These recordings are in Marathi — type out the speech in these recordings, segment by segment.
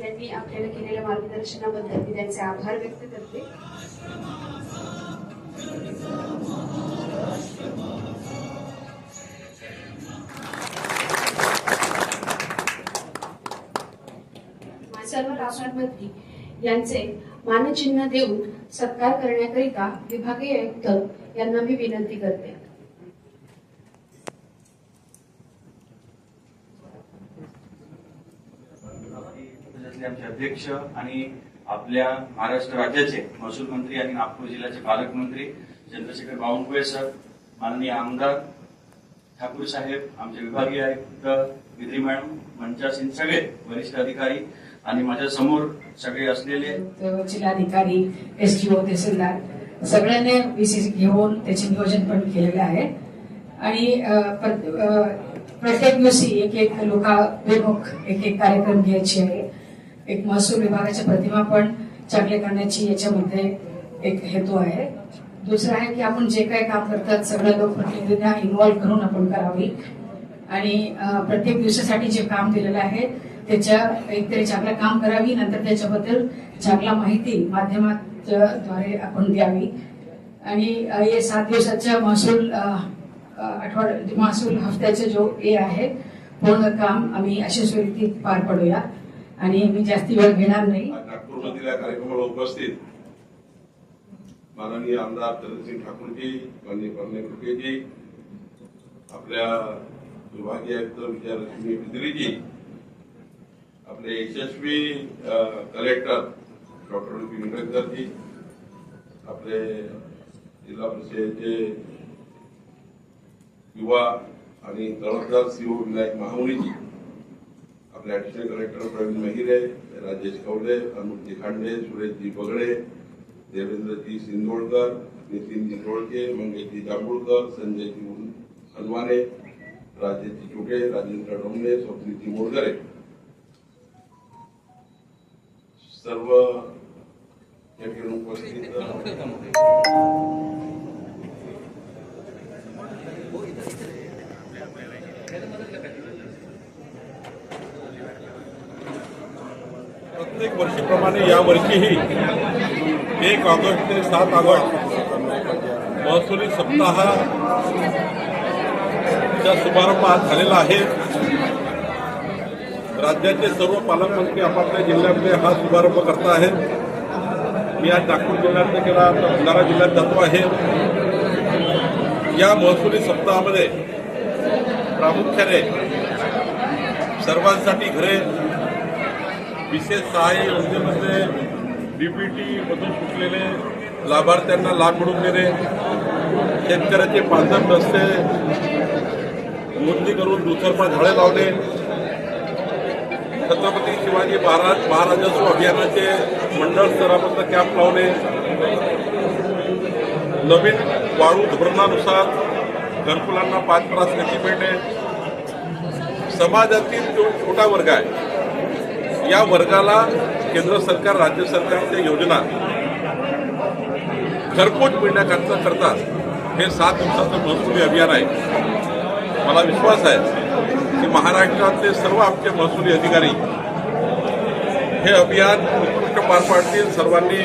यांनी आपल्याला केलेल्या मार्गदर्शनाबद्दल मी त्यांचे आभार व्यक्त करते. सर्व राष्ट्रांमध्ये यांचे मानचिन्ह देऊन सत्कार करण्याकरिता विभागीय आयुक्त यांना मी विनंती करते. राज्यातले आमचे अध्यक्ष आणि आपल्या महाराष्ट्र राज्याचे महसूल मंत्री आणि नागपूर जिल्ह्याचे पालकमंत्री चंद्रशेखर बावनकुळे सर माननीय आमदार ठाकूर साहेब आमचे विभागीय आयुक्त विधी मॅडम मंचासीन सगळे वरिष्ठ अधिकारी आणि माझ्यासमोर सगळे असलेले जिल्हाधिकारी एसटीओ तहसीलदार सगळ्यांनी विसी घेऊन त्याचे नियोजन पण केलेले आहे. आणि प्रत्येक दिवशी एक एक लोकाभिमुख एक एक कार्यक्रम घ्यायचे आहे. एक महसूल विभागाच्या प्रतिमा पण चांगले करण्याची याच्यामध्ये एक हेतू आहे. दुसरं आहे की आपण जे काही काम करतात सगळ्या लोकप्रतिनिधींना इन्व्हॉल्व्ह करून आपण करावी. आणि प्रत्येक दिवसासाठी जे काम दिलेलं आहे त्याच्या एकतरी चांगलं काम करावी नंतर त्याच्याबद्दल चांगला माहिती माध्यमाद्वारे आपण द्यावी. आणि हे सात दिवसाच्या महसूल अ, आठवड महसूल हफ्त्याचा जो हे आहे पूर्ण काम आम्ही यशस्वीरित्या पार पडूया. आणि मी जास्ती वेळ घेणार नाही. नागपूरमधील या कार्यक्रमाला उपस्थित माननीय आमदार चंद्रसिंग ठाकूरजी माननीय परने कुटेजी आपल्या विभागीय आयुक्त विजयालक्ष्मी बिद्रीजी आपले यशस्वी कलेक्टर डॉक्टर विपिन निंगरकरजी आपले जिल्हा परिषदेचे युवा आणि तळसदार सीओ विनायक महामुनीजी आपले कलेक्टर प्रवीण महिरे राजेश कवले अनुप खांडे सुरेशजी बगडे देवेंद्रजी सिंदोळकर नितीनजी टोळके मंगेशजी जांभूळकर संजयजी हनवाने राजेशजी चुके राजेंद्र डोंगरे स्वप्नीजी मोरगरे. सर्व उपस्थित त्याचप्रमाणे यावर्षीही एक ऑगस्ट ते सात ऑगस्ट महसुली सप्ताहाचा शुभारंभ आज झालेला आहे. राज्याचे सर्व पालकमंत्री आपापल्या जिल्ह्यामध्ये हा शुभारंभ करत आहेत. मी आज नागपूर जिल्ह्यात केला तर भंडारा जिल्ह्यात जातो आहे. या महसुली सप्ताहामध्ये प्रामुख्याने सर्वांसाठी घरे विशेष सहाय्य योजनेमध्ये डीपीटीमधून सुटलेले लाभार्थ्यांना लाभ मिळून देणे शेतकऱ्याचे पांढर रस्ते मोजणी करून दुसरपा झाडे लावणे छत्रपती शिवाजी महाराज महाराजस्व अभियानाचे मंडळ स्तरापर्यंत कॅम्प लावणे नवीन वाळू धोरणानुसार घरकुलांना पाच पन्नास गती मिळणे. समाजातील जो छोटा वर्ग आहे या वर्गाला केंद्र सरकार राज्य सरकारच्या योजना घरपोच मिळण्याकरता करता हे सात दिवसाचं महसुली अभियान आहे. मला विश्वास आहे की महाराष्ट्रातले सर्व आमचे महसुली अधिकारी हे अभियान उत्कृष्ट पार पाडतील. सर्वांनी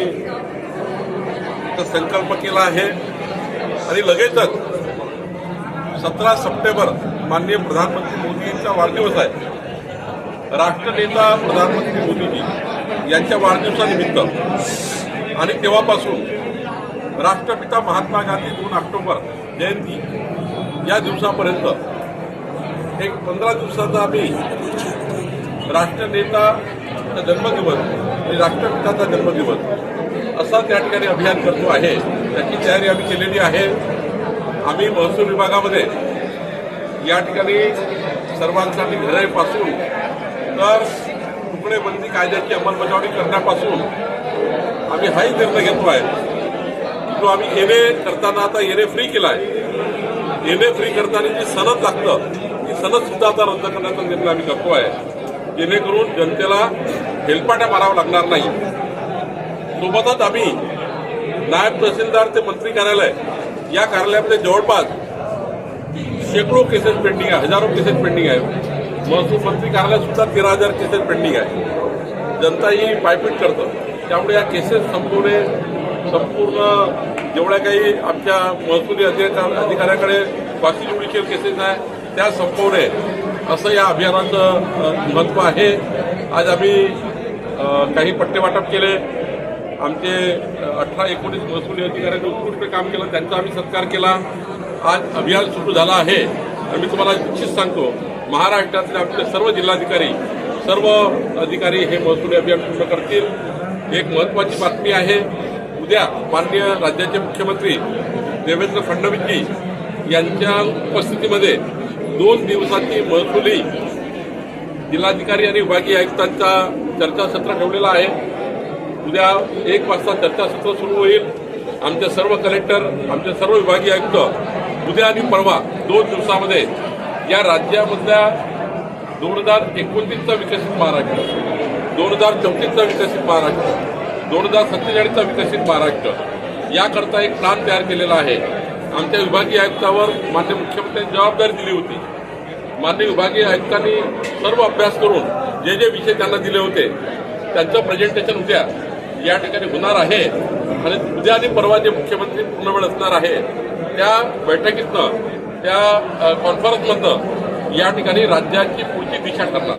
संकल्प केला आहे. आणि लगेचच सतरा सप्टेंबर माननीय प्रधानमंत्री मोदींचा वाढदिवस आहे. राष्ट्रनेता प्रधानमंत्री मोदीजी यांच्या वाढदिवसानिमित्त आणि तेव्हापासून राष्ट्रपिता महात्मा गांधी दोन ऑक्टोबर जयंती या दिवसापर्यंत एक पंधरा दिवसाचा आम्ही राष्ट्रनेताचा जन्मदिवस आणि राष्ट्रपिताचा जन्मदिवस असा त्या ठिकाणी अभियान करतो आहे. त्याची तयारी आम्ही केलेली आहे. आम्ही महसूल विभागामध्ये या ठिकाणी सर्वांसाठी घराईपासून तर तुकडेबंदी कायद्याची अंमलबजावणी करण्यापासून आम्ही हाही निर्णय घेतो आहे जो आम्ही येणे करताना आता येणे फ्री केला आहे येणे फ्री करताना जी सनद लागतं ती सनद सुद्धा आता रद्द करण्याचा निर्णय आम्ही करतो आहे जेणेकरून जनतेला हेलपाट्या मारावं लागणार नाही. सोबतच आम्ही नायब तहसीलदार ते मंत्री कार्यालय या कार्यालयामध्ये जवळपास शेकडो केसेस पेंडिंग आहे हजारो केसेस पेंडिंग आहे महसूल मंत्री कार्यालयात सुद्धा तेरा हजार केसेस पेंडिंग आहे. जनता ही पायपीट करतं. त्यामुळे या केसेस संपवणे संपूर्ण जेवढ्या काही आमच्या महसुली अधिका- अधिकाऱ्याकडे बाकी ज्युडिशियल केसेस आहे त्या संपवणे असं या अभियानाचं महत्त्व आहे. आज आम्ही काही पट्टे वाटप केले. आमचे अठरा एकोणीस महसुली अधिकाऱ्यांनी उत्कृष्ट काम केलं. त्यांचा आम्ही सत्कार केला. आज अभियान सुरू झालं आहे. आणि मी तुम्हाला निश्चित सांगतो महाराष्ट्रातले आपले सर्व जिल्हाधिकारी सर्व अधिकारी हे महसुली अभियान पूर्ण करतील. एक महत्वाची बातमी आहे उद्या माननीय राज्याचे मुख्यमंत्री देवेंद्र फडणवीसजी यांच्या उपस्थितीमध्ये दोन दिवसाची महसुली जिल्हाधिकारी आणि विभागीय आयुक्तांचा चर्चासत्र ठेवलेला आहे. उद्या एक वाजता चर्चासत्र सुरू होईल. आमचे सर्व कलेक्टर आमचे सर्व विभागीय आयुक्त उद्या आणि परवा दोन दिवसामध्ये या राज्यामधल्या दोन हजार एकोणतीसचा विकसित महाराष्ट्र दोन हजार चौतीसचा विकसित महाराष्ट्र दोन हजार सत्तेचाळीसचा विकसित महाराष्ट्र याकरता एक प्लान तयार केलेला आहे. आमच्या विभागीय आयुक्तावर मान्य मुख्यमंत्र्यांनी जबाबदारी दिली होती. मान्य विभागीय आयुक्तांनी सर्व अभ्यास करून जे जे विषय त्यांना दिले होते त्यांचं प्रेझेंटेशन उद्या या ठिकाणी होणार आहे. आणि उद्या आणि परवा जे मुख्यमंत्री पूर्ण वेळ असणार आहे त्या बैठकीतनं त्या कॉन्फरन्समधनं या ठिकाणी राज्याची पुढची दिशा ठरणार.